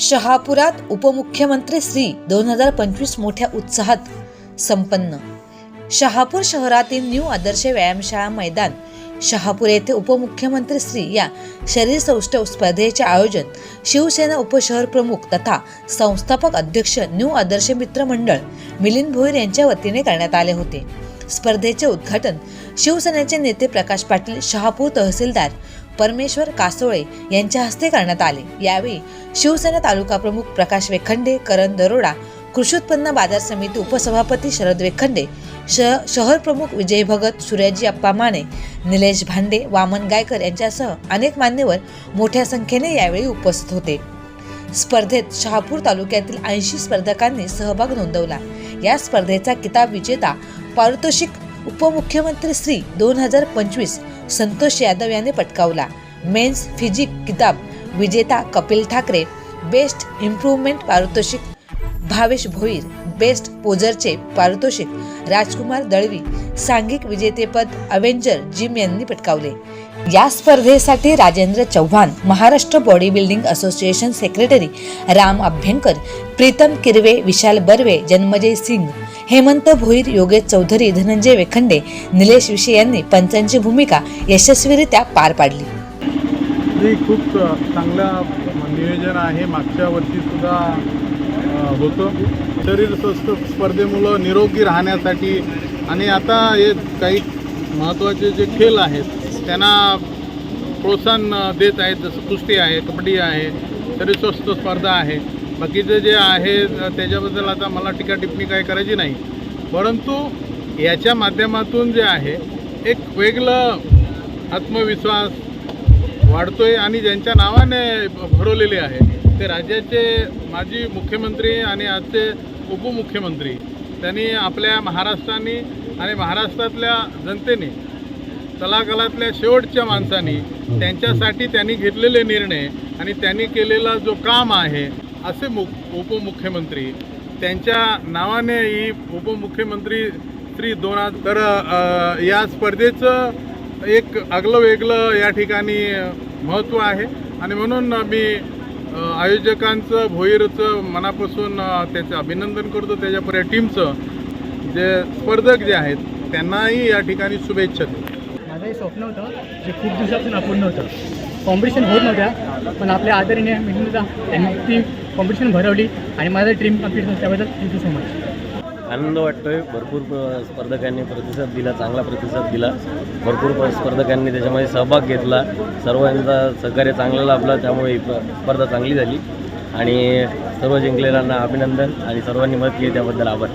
शहापुरात उपमुख्यमंत्री श्री दोन हजार पंचवीस मोठ्या उत्साहात संपन्न. शहापूर शहरातील न्यू आदर्श व्यायामशाळा मैदान शहापूर येथे उपमुख्यमंत्री श्री या शरीर सौष्ठव स्पर्धेचे आयोजन शिवसेना उपशहर प्रमुख तथा संस्थापक अध्यक्ष न्यू आदर्श मित्र मंडळ मिलिंद भोईर यांच्या वतीने करण्यात आले होते. स्पर्धेचे उद्घाटन शिवसेनेचे नेते प्रकाश पाटील शहापूर तहसीलदार परमेश्वर कासोळे यांच्या हस्ते करण्यात आले. यावेळी शिवसेना तालुका प्रमुख प्रकाश वेखंडे करण दरोडा कृषी उत्पन्न बाजार समिती उपसभापती शरद वेखंडे श शहर प्रमुख विजय भगत सूर्याजी अप्पा माने निलेश भांडे वामन गायकर यांच्यासह अनेक मान्यवर मोठ्या संख्येने यावेळी उपस्थित होते. स्पर्धेत शहापूर तालुक्यातील ऐंशी स्पर्धकांनी सहभाग नोंदवला. या स्पर्धेचा किताब विजेता पारितोषिक उपमुख्यमंत्री श्री दोन हजार पंचवीस संतोष यादव याने पटकावला. मेन्स फिजिक किताब विजेता कपिल ठाकरे बेस्ट इम्प्रूव्हमेंट पारितोषिक भावेश भोईर बेस्ट पोजरचे पारितोषिक राजकुमार दळवी सांघिक विजेतेपद अवेंजर जिम यांनी पटकावले. या स्पर्धेसाठी Rajendra Chavan Maharashtra body building association secretary Ram Abhyankar Pritam Kirve Vishal Barve Janmajay Singh Hemant Bhoir Yogesh Chaudhari Dhananjay Vekhande Nilesh Vishe यांनी पंचांची भूमिका यशस्वीरित्या पार पाडली. खूप चांगलं नियोजन आहे. मागच्या वर्षी सुद्धा होतं. शरीर स्वस्थ स्पर्धेमुळं निरोगी राहण्यासाठी आणि आता हे काही महत्त्वाचे जे खेळ आहेत त्यांना प्रोत्साहन देत आहेत जसं कुस्ती आहे कबड्डी आहे तरी स्वस्त स्पर्धा आहे. बाकीचं जे आहे त्याच्याबद्दल आता मला टीका टिप्पणी काही करायची नाही. परंतु याच्या माध्यमातून जे आहे एक वेगळं आत्मविश्वास वाढतो आहे आणि ज्यांच्या नावाने भरवलेले आहे ते राज्याचे माजी मुख्यमंत्री आणि आजचे उपमुख्यमंत्री त्यांनी आपल्या महाराष्ट्राने आणि महाराष्ट्रातल्या जनतेने तलाकलातल्या शेवटच्या माणसांनी त्यांच्यासाठी त्यांनी घेतलेले निर्णय आणि त्यांनी केलेला जो काम आहे असे मु उपमुख्यमंत्री त्यांच्या नावाने ही उपमुख्यमंत्री श्री दोन तर या स्पर्धेचं एक आगलं वेगळं या ठिकाणी महत्त्व आहे. आणि म्हणून मी आयोजकांचं भोईरचं मनापासून त्याचं अभिनंदन करतो. त्याच्या टीमचं जे स्पर्धक जे आहेत त्यांनाही या ठिकाणी शुभेच्छा देतो. माझं हे स्वप्न होतं जे खूप दिवसापासून अपूर्ण होतं कॉम्पिटिशन होत नव्हत्या पण आपल्या आदरीने मिळूनदा त्यांनी ती कॉम्पिटिशन भरवली आणि माझं ड्रीम कंप्लीट झालं. त्याबद्दल थँक्यू सो मच आनंद वाटतोय. भरपूर स्पर्धकांनी प्रतिसाद दिला चांगला प्रतिसाद दिला. भरपूर स्पर्धकांनी त्याच्यामध्ये सहभाग घेतला. सर्वांचा सहकार्य चांगला लाभला त्यामुळे स्पर्धा चांगली झाली. आणि सर्व जिंकलेल्यांना अभिनंदन आणि सर्वांनी मदत केली त्याबद्दल आभार.